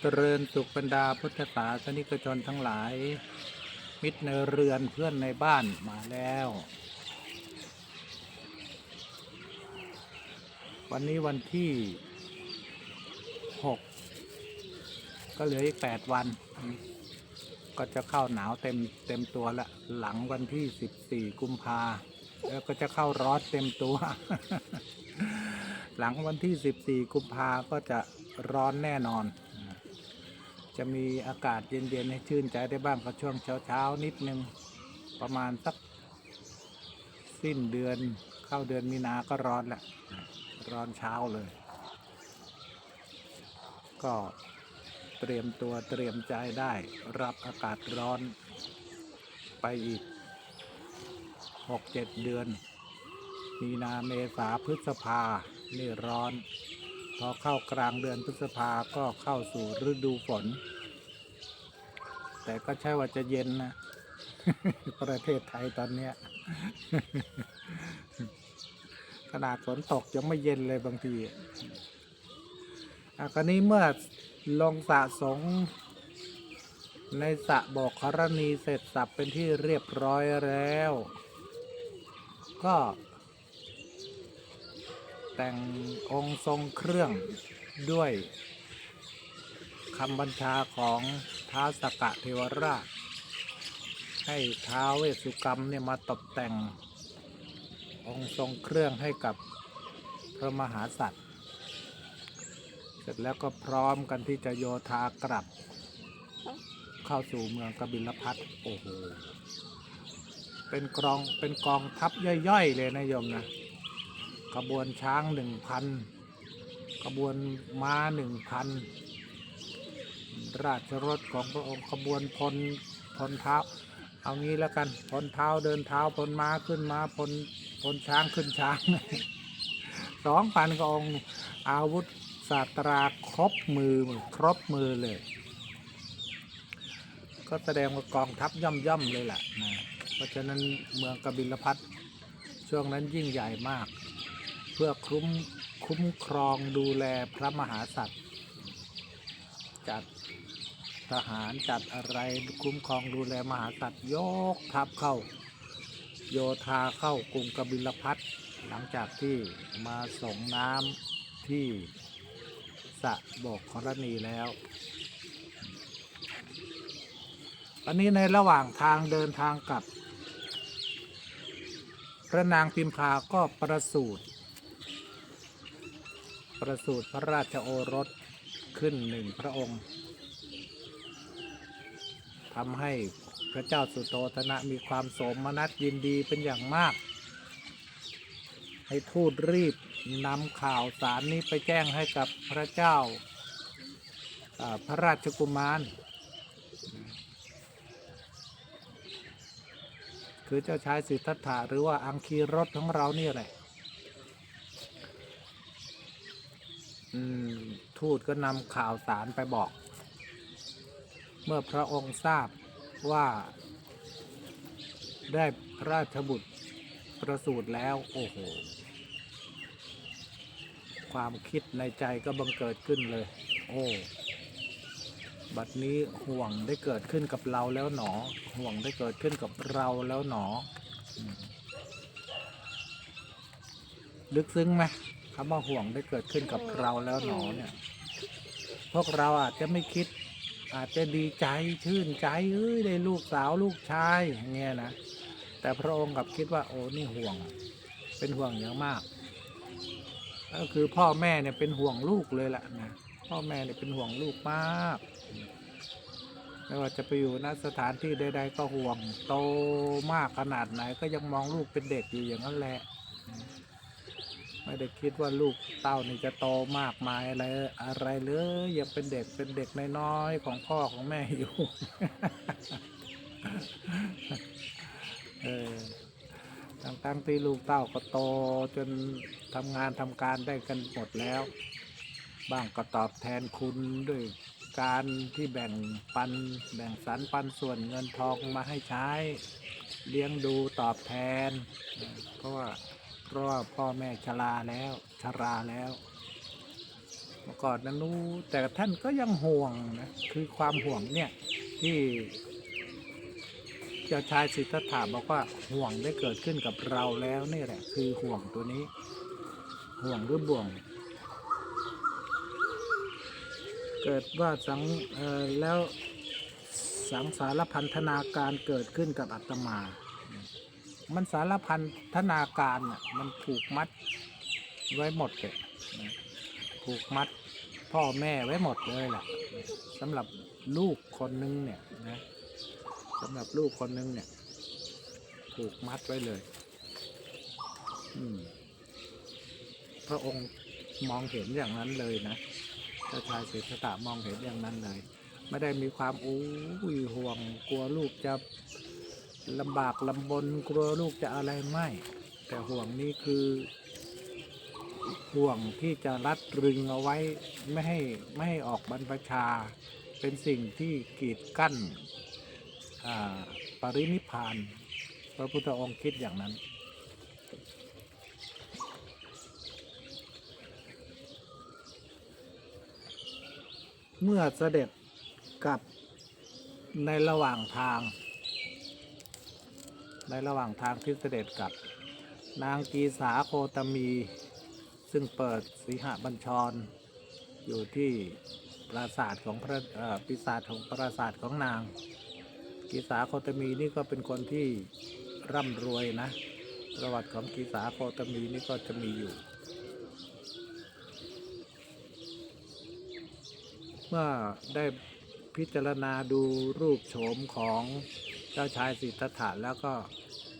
เจริญสุขบรรดาพุทธศาสนิกชนทั้งหลาย มิตรในเรือนเพื่อนในบ้านมาแล้ว วันนี้วันที่หกก็เหลืออีกแปดวัน ก็จะเข้าหนาวเต็มเต็มตัวละ หลังวันที่สิบสี่กุมภาแล้วก็จะเข้าร้อนเต็มตัว หลังวันที่สิบสี่กุมภาก็จะร้อนแน่นอน จะมีอากาศเย็นๆให้ชื่นใจได้บ้างก็ช่วงเช้าๆนิดนึงประมาณสักสิ้นเดือนเข้าเดือนมีนาก็ร้อนแหละร้อนเช้าเลย ก็เตรียมตัวเตรียมใจได้รับอากาศร้อนไปอีกหกเจ็ดเดือน มีนาเมษาพฤษภานี่ร้อน พอเข้ากลางเดือนพฤษภาก็เข้าสู่ฤดูฝน แต่ก็ใช่ว่าจะเย็นนะ ประเทศไทยตอนเนี้ยขนาดฝนตกยังไม่เย็นเลยบางทีอะครนี้เมื่อลงสะสงในสระบอกกรณีเสร็จสับเป็นที่เรียบร้อยแล้ว ก็ แต่งองค์ทรงเครื่องด้วยคำบัญชาของท้าสกะเทวราช ให้ท้าเวสุกรรมเนี่ยมาตกแต่งองค์ทรงเครื่องให้กับพระมหาสัตว์ เสร็จแล้วก็พร้อมกันที่จะโยธากลับ เข้าสู่เมืองกบิลพัทโอ้โห เป็นกองเป็นกองทัพย่อยๆ เลยนะโยมนะ ขบวนช้างหนึ่งพันขบวนม้าหนึ่งพันราชรถของพระองค์ขบวนพลพลเท้า เอางี้แล้วกันพลเท้าเดินเท้าพลม้าขึ้นม้าพลพลช้างขึ้นช้างสองพันกองอาวุธศาสตราครบมือครบมือเลย ก็แสดงว่ากองทัพย่อมย่อมเลยแหละนะเพราะฉะนั้นเมืองกบิลพัทช่วงนั้นยิ่งใหญ่มาก เพื่อคุ้มคุ้มครองดูแลพระมหาสัตว์ จัดทหารจัดอะไรคุ้มครองดูแลมหาสัตว์ยกทัพเข้า โยธาเข้ากรุงกบิลพัทหลังจากที่มาส่งน้ำที่สะโบกกรณีแล้วอันนี้ในระหว่างทางเดินทางกลับ พระนางพิมพาก็ประสูติ ประสูติพระราชโอรสขึ้นหนึ่งพระองค์ทำให้พระเจ้าสุโธธนะมีความโสมนัสยินดีเป็นอย่างมาก ให้ทูตรีบนำข่าวสารนี้ไปแจ้งให้กับพระเจ้าพระราชกุมาร คือเจ้าชายสิทธัตถะหรือว่าอังคีรสของเราเนี่ยแหละ อืม ทูตก็นำข่าวสารไปบอก เมื่อพระองค์ทราบว่า ได้พระราชบุตรประสูติแล้ว โอ้โห ความคิดในใจก็บังเกิดขึ้นเลย โอ้บัดนี้ห่วงได้เกิดขึ้นกับเราแล้วหนอ ห่วงได้เกิดขึ้นกับเราแล้วหนอ ลึกซึ้งไหม คำว่าห่วงได้เกิดขึ้นกับเราแล้วหนอเนี่ย พวกเราอาจจะไม่คิด อาจจะดีใจชื่นใจเอ้ยได้ลูกสาวลูกชายอย่างเงี้ยนะแต่พระองค์กลับคิดว่าโอ้นี่ห่วง เป็นห่วงอย่างมาก ก็คือพ่อแม่เนี่ยเป็นห่วงลูกเลยแหละนะพ่อแม่เนี่ยเป็นห่วงลูกมากไม่ว่าจะไปอยู่ณสถานที่ใดๆก็ห่วง โตมากขนาดไหนก็ยังมองลูกเป็นเด็กอยู่อย่างนั้นแหละ ไม่ได้คิดว่าลูกเต้านี่จะโตมากมายอะไรอะไรเลยยังเป็นเด็กเป็นเด็กน้อยๆของพ่อของแม่อยู่เออตั้งๆที่ลูกเต้าก็โตจนทำงานทำการได้กันหมดแล้ว บ้างก็ตอบแทนคุณด้วยการที่แบ่งปันแบ่งสรรปันส่วนเงินทองมาให้ใช้ เลี้ยงดูตอบแทน เพราะว่า เพราะว่าพ่อแม่ชราแล้วชราแล้วเมื่อก่อนนั้นรู้แต่ท่านก็ยังห่วงนะคือความห่วงเนี่ยที่เจ้าชายสิทธัตถะบอกว่าห่วงได้เกิดขึ้นกับเราแล้วนี่แหละ คือห่วงตัวนี้ ห่วงหรือบ่วง เกิดว่าสังแล้วสังสารพันธนาการเกิดขึ้นกับอาตมา มันสารพันธนาการน่ะมันผูกมัดไว้หมดเลยนะผูกมัดพ่อแม่ไว้หมดเลยแหละสำหรับลูกคนนึงเนี่ยนะสำหรับลูกคนนึงเนี่ยผูกมัดไว้เลยพระองค์มองเห็นอย่างนั้นเลยนะเจ้าชายสิทธัตถะมองเห็นอย่างนั้นเลย ไม่ได้มีความอู้ยห่วงกลัวลูกจะ ลำบากลำบนกลัวลูกจะอะไรไม่ แต่ห่วงนี้คือ ห่วงที่จะรัดรึงเอาไว้ไม่ให้ไม่ให้ออกบรรพชา เป็นสิ่งที่กีดกั้นปรินิพพานพระพุทธองค์คิดอย่างนั้น เมื่อเสด็จกลับในระหว่างทาง ในระหว่างทางที่เสด็จกับ นางกีสาโคตมี ซึ่งเปิดสีหบัญชร อยู่ที่ปราสาทของพระอ่อปราสาทของปราสาทของนาง กีสาโคตมีนี่ก็เป็นคนที่ร่ำรวยนะ ประวัติของกีสาโคตมีนี่ก็จะมีอยู่ เมื่อได้พิจารณาดูรูปโฉมของ จ้าชายสิทธัตถะแล้วก็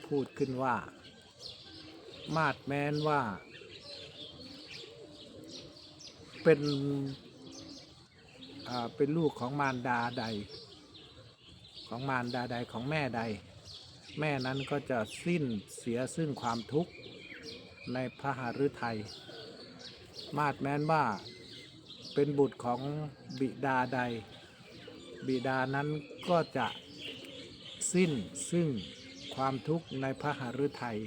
พูดขึ้นว่า มาดแม้นว่า เป็นอ่าเป็นลูกของมารดาใด ของมารดาใดของแม่ใด แม่นั้นก็จะสิ้นเสียซึ่งความทุกข์ในพระหฤทัยมาดแม้นว่าเป็นบุตรของบิดาใด บิดานั้นก็จะ สิ้นซึ่งความทุกข์ในพระหฤทัย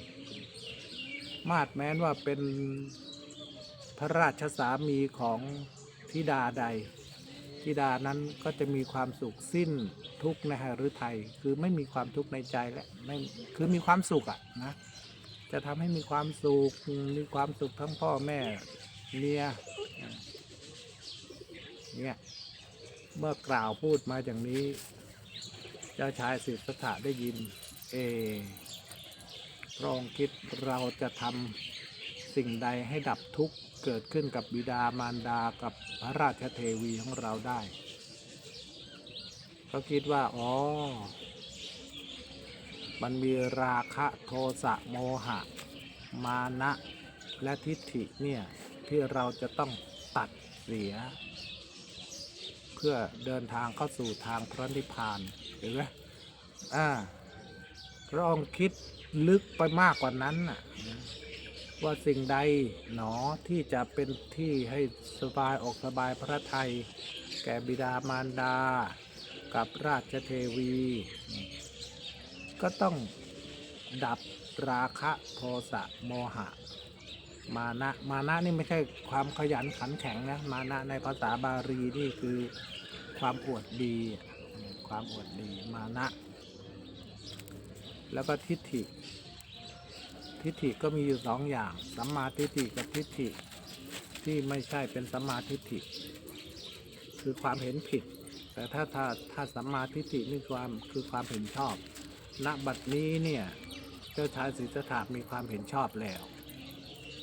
มาดแม้นว่าเป็นพระราชสามีของธิดาใดธิดานั้นก็จะมีความสุขสิ้นทุกข์ในหฤทัยคือไม่มีความทุกข์ในใจและไม่คือมีความสุขอะนะจะทำให้มีความสุขมีความสุขทั้งพ่อแม่เมียเนี่ยเมื่อกล่าวพูดมาอย่างนี้ จ้าชายสิทธัตถะได้ยิน เอพระองค์คิดเราจะทำสิ่งใดให้ดับทุกข์เกิดขึ้นกับบิดามารดากับพระราชเทวีของเราได้เขาคิดว่า อ๋อ มันมีราคะโทสะโมหะ มานะและทิฏฐิเนี่ย ที่เราจะต้องตัดเสีย เพื่อเดินทางเข้าสู่ทางพระนิพพาน เห็นไหมอ่าพระองค์คิดลึกไปมากกว่านั้นน่ะว่าสิ่งใดหนอที่จะเป็นที่ให้สบายอกสบายพระทัยแก่บิดามารดา กับราชเทวี ก็ต้องดับราคะโทสะโมหะ มานะมานะนี่ไม่ใช่ความขยันขันแข็งนะ มานะในภาษาบาลีนี่คือความอวดดี ความอวดดีมานะ แล้วก็ทิฏฐิ ทิฏฐิก็มีอยู่สองอย่าง สัมมาทิฏฐิกับทิฏฐิที่ไม่ใช่เป็นสัมมาทิฏฐิ คือความเห็นผิด แต่ถ้าถ้าถ้าสัมมาทิฏฐินี่ความคือความเห็นชอบ ณ บัดนี้เนี่ย เจ้าชายสิทธัตถะมีความเห็นชอบแล้ว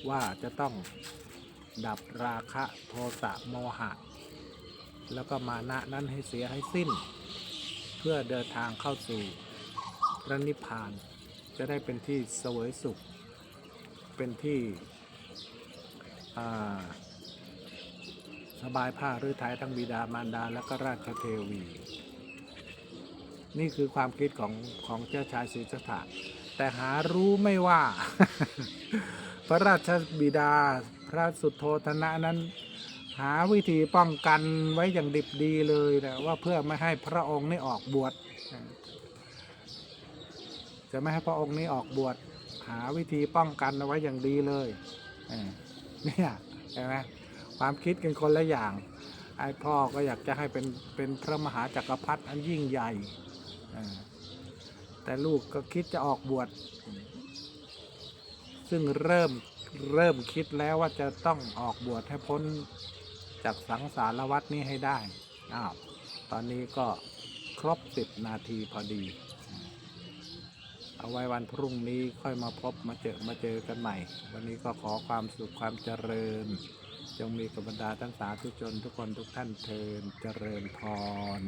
ว่าจะต้องดับราคะโทสะโมหะ แล้วก็มานะนั้นให้เสียให้สิ้น เพื่อเดินทางเข้าสู่พระนิพพาน จะได้เป็นที่เสวยสุข เป็นที่สบายผ้าหรือไทยทั้งบิดามารดาและก็ราชเทวี นี่คือความคิดของของเจ้าชายสิทธัตถะแต่หารู้ไม่ว่า พระราชบิดาพระสุทโธทนะนั้น หาวิธีป้องกันไว้อย่างดิบดีเลยนะว่าเพื่อไม่ให้พระองค์นี่ออกบวชจะไม่ให้พระองค์นี้ออกบวชหาวิธีป้องกันเอาไว้อย่างดีเลยเนี่ยเห็นไหมความคิดกันคนละอย่าง ไอ้พ่อก็อยากจะให้เป็นเป็นพระมหาจักรพรรดิอันยิ่งใหญ่แต่ลูกก็คิดจะออกบวชซึ่งเริ่มเริ่มคิดแล้วว่าจะต้องออกบวชให้พ้น จากสังสารวัตนี้ให้ได้ อ้าว ตอนนี้ก็ครบสิบนาทีพอดี เอาไว้วันพรุ่งนี้ค่อยมาพบมาเจอมาเจอกันใหม่ วันนี้ก็ขอความสุขความเจริญ จงมีกับบรรดาทั้งสาธุชนทุกคนทุกท่านเทินเจริญพร